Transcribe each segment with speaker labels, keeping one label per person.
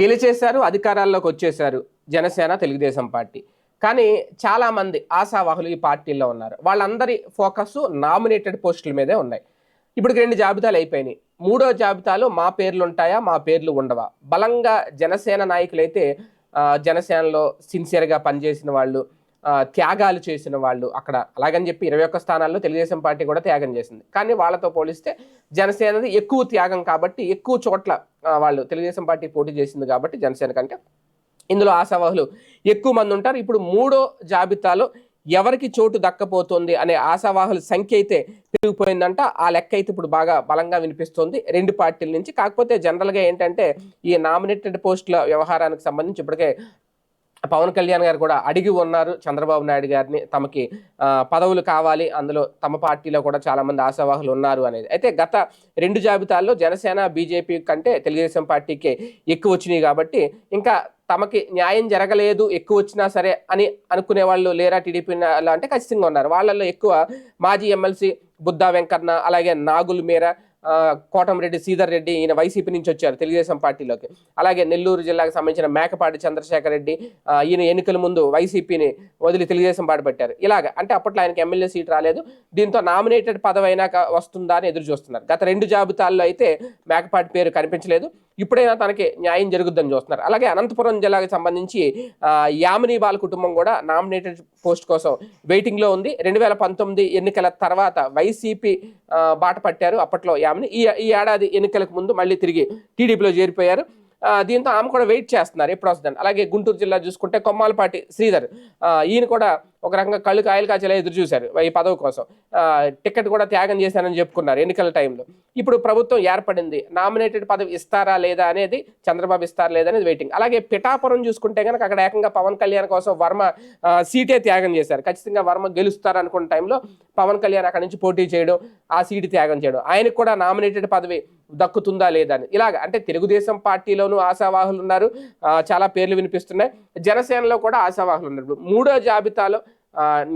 Speaker 1: గెలిచేశారు అధికారాల్లోకి వచ్చేశారు జనసేన తెలుగుదేశం పార్టీ. కానీ చాలామంది ఆశావాహులు ఈ పార్టీల్లో ఉన్నారు. వాళ్ళందరి ఫోకస్ నామినేటెడ్ పోస్టుల మీదే ఉన్నాయి. ఇప్పుడు రెండు జాబితాలు అయిపోయినాయి. మూడో జాబితాలో మా పేర్లు ఉంటాయా మా పేర్లు ఉండవా? బలంగా జనసేన నాయకులైతే జనసేనలో సిన్సియర్గా పనిచేసిన వాళ్ళు త్యాగాలు చేసిన వాళ్ళు అక్కడ. అలాగని చెప్పి ఇరవై ఒక్క స్థానాల్లో తెలుగుదేశం పార్టీ కూడా త్యాగం చేసింది. కానీ వాళ్ళతో పోలిస్తే జనసేనది ఎక్కువ త్యాగం కాబట్టి ఎక్కువ చోట్ల వాళ్ళు తెలుగుదేశం పార్టీ పోటీ చేసింది కాబట్టి జనసేన కంటే ఇందులో ఆశావాహులు ఎక్కువ మంది ఉంటారు. ఇప్పుడు మూడో జాబితాలో ఎవరికి చోటు దక్కపోతుంది అనే ఆశావాహుల సంఖ్య అయితే పెరిగిపోయిందంట. ఆ లెక్క అయితే ఇప్పుడు బాగా బలంగా వినిపిస్తుంది రెండు పార్టీల నుంచి. కాకపోతే జనరల్గా ఏంటంటే ఈ నామినేటెడ్ పోస్టుల వ్యవహారానికి సంబంధించి ఇప్పటికే పవన్ కళ్యాణ్ గారు కూడా అడిగి ఉన్నారు. చంద్రబాబు నాయుడు గారిని తమకి పదవులు కావాలి. అందులో తమ పార్టీలో కూడా చాలామంది ఆశావాహులు ఉన్నారు అనేది. అయితే గత రెండు జాబితాల్లో జనసేన బీజేపీ కంటే తెలుగుదేశం పార్టీకి ఎక్కువ వచ్చినాయి కాబట్టి ఇంకా తమకి న్యాయం జరగలేదు ఎక్కువ వచ్చినా సరే అని అనుకునే వాళ్ళు లేరా టీడీపీ అంటే ఖచ్చితంగా ఉన్నారు. వాళ్ళల్లో ఎక్కువ మాజీ ఎమ్మెల్సీ బుద్ధా వెంకన్న అలాగే నాగుల్ మీర కోటంరెడ్డి శ్రీధర్ రెడ్డి ఈయన వైసీపీ నుంచి వచ్చారు తెలుగుదేశం పార్టీలోకి. అలాగే నెల్లూరు జిల్లాకు సంబంధించిన మేకపాటి చంద్రశేఖర్ రెడ్డి ఈయన ఎన్నికల ముందు వైసీపీని వదిలి తెలుగుదేశం పార్టీ పెట్టారు. ఇలాగ అంటే అప్పట్లో ఆయనకి ఎమ్మెల్యే సీట్ రాలేదు. దీంతో నామినేటెడ్ పదవి అయినాక వస్తుందా అని ఎదురు చూస్తున్నారు. గత రెండు జాబితాల్లో అయితే మేకపాటి పేరు కనిపించలేదు. ఇప్పుడైనా తనకి న్యాయం జరుగుద్దని చూస్తున్నారు. అలాగే అనంతపురం జిల్లాకు సంబంధించి యామిని బాల కుటుంబం కూడా నామినేటెడ్ పోస్ట్ కోసం వెయిటింగ్లో ఉంది. రెండు వేల పంతొమ్మిది ఎన్నికల తర్వాత వైసీపీ బాట పట్టారు. అప్పట్లో యామిని ఈ ఈ ఏడాది ఎన్నికలకు ముందు మళ్ళీ తిరిగి టీడీపీలో చేరిపోయారు. దీంతో ఆమె కూడా వెయిట్ చేస్తున్నారు. ఎప్పుడు వస్తుందని. అలాగే గుంటూరు జిల్లా చూసుకుంటే కొమ్మాలపాటి శ్రీధర్ ఆ, ఈయన కూడా ఒక రకంగా కళ్ళు కాయలు కాచేలా ఎదురు చూశారు. ఈ పదవి కోసం. టికెట్ కూడా త్యాగం చేశానని చెప్పుకున్నారు ఎన్నికల టైంలో. ఇప్పుడు ప్రభుత్వం ఏర్పడింది. నామినేటెడ్ పదవి ఇస్తారా లేదా అనేది చంద్రబాబు ఇస్తారా లేదా అనేది వెయిటింగ్ అలాగే పిఠాపురం చూసుకుంటే కనుక అక్కడ ఏకంగా పవన్ కళ్యాణ్ కోసం వర్మ సీటే త్యాగం చేశారు. ఖచ్చితంగా వర్మ గెలుస్తారనుకున్న టైంలో పవన్ కళ్యాణ్ అక్కడి నుంచి పోటీ చేయడం ఆ సీటు త్యాగం చేయడం. ఆయనకు కూడా నామినేటెడ్ పదవి దక్కుతుందా లేదా అని. ఇలాగ అంటే తెలుగుదేశం పార్టీలోనూ ఆశావాహులు ఉన్నారు. చాలా పేర్లు వినిపిస్తున్నాయి. జనసేనలో కూడా ఆశావాహులు ఉన్నారు. మూడో జాబితాలో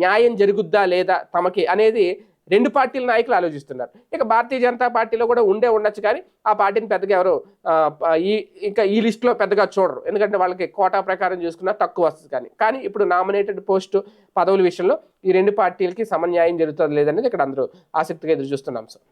Speaker 1: న్యాయం జరుగుద్దా లేదా తమకి అనేది రెండు పార్టీల నాయకులు ఆలోచిస్తున్నారు. ఇక భారతీయ జనతా పార్టీలో కూడా ఉండే ఉండొచ్చు కానీ ఆ పార్టీని పెద్దగా ఎవరు ఈ ఇంకా ఈ లిస్టులో పెద్దగా చూడరు. ఎందుకంటే వాళ్ళకి కోటా ప్రకారం చూసుకున్నా తక్కువ వస్తుంది కానీ. కానీ ఇప్పుడు నామినేటెడ్ పోస్టు పదవుల విషయంలో ఈ రెండు పార్టీలకి సమన్యాయం జరుగుతుంది లేదనేది ఇక్కడ అందరూ ఆసక్తిగా ఎదురు చూస్తున్నాం సార్.